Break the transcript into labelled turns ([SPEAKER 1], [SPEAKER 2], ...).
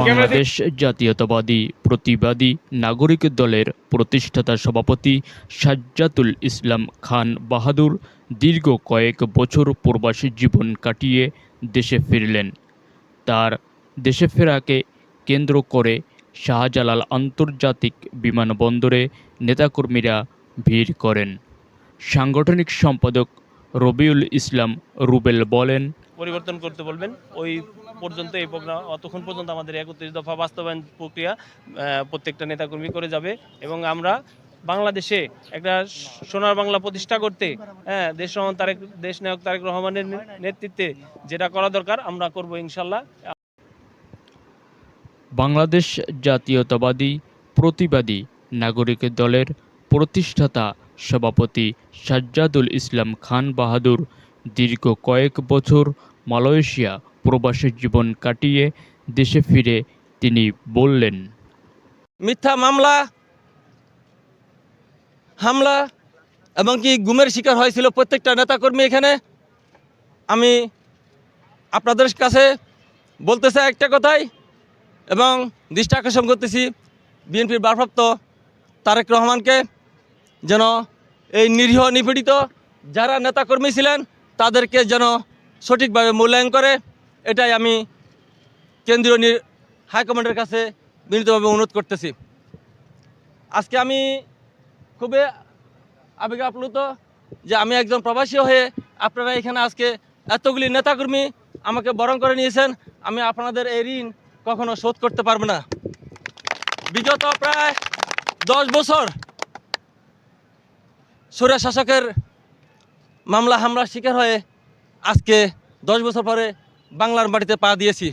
[SPEAKER 1] বাংলাদেশ জাতীয়তাবাদী প্রতিবাদী নাগরিক দলের প্রতিষ্ঠাতা সভাপতি সাজ্জাতুল ইসলাম খান বাহাদুর দীর্ঘ কয়েক বছর প্রবাসী জীবন কাটিয়ে দেশে ফিরলেন। তার দেশে ফেরাকে কেন্দ্র করে শাহজালাল আন্তর্জাতিক বিমানবন্দরে নেতাকর্মীরা ভিড় করেন। সাংগঠনিক সম্পাদক রবিউল ইসলাম রুবেল বলেন
[SPEAKER 2] পরিবর্তন করতে বলবেন। ওই পর্যন্ত এই প্রোগ্রাম অতক্ষণ পর্যন্ত আমাদের একত্রিশ দফা বাস্তবায়ন প্রক্রিয়া প্রত্যেকটা নেতাকর্মী করে যাবে এবং আমরা বাংলাদেশে একটা সোনার বাংলা প্রতিষ্ঠা করতে হ্যাঁ দেশ রহমান তারেক, দেশ নায়ক তারেক রহমানের নেতৃত্বে যেটা করা দরকার আমরা করব ইনশাল্লাহ
[SPEAKER 1] বাংলাদেশ জাতীয়তাবাদী প্রতিবাদী নাগরিক দলের প্রতিষ্ঠাতা সভাপতি সাজ্জাদুল ইসলাম খান বাহাদুর দীর্ঘ কয়েক বছর মালয়েশিয়া প্রবাসী জীবন কাটিয়ে দেশে ফিরে তিনি বললেন,
[SPEAKER 3] মিথ্যা মামলা, হামলা এবং কি গুমের শিকার হয়েছিল প্রত্যেকটা নেতাকর্মী এখানে? আমি আপনাদের কাছে বলতে চাই একটা কথাই এবং দৃষ্টি আকর্ষণ করতেছি বিএনপির ভারপ্রাপ্ত তারেক রহমানকে যেন এই নিরীহ নিপীড়িত যারা নেতাকর্মী ছিলেন তাদেরকে যেন সঠিকভাবে মূল্যায়ন করে, এটাই আমি কেন্দ্রীয় হাইকমান্ডের কাছে বিনীতভাবে অনুরোধ করতেছি। আজকে আমি খুবই আবেগে আপ্লুত যে আমি একজন প্রবাসী হয়ে আপনারা এখানে আজকে এতগুলি নেতাকর্মী আমাকে বরণ করে নিয়েছেন, আমি আপনাদের এই ঋণ কখনো শোধ করতে পারব না। বিগত প্রায় দশ বছর সুরেশ শাসকের মামলা হামলার শিকার হয়ে আজকে দশ বছর পরে বাংলার মাটিতে পা দিয়েছি।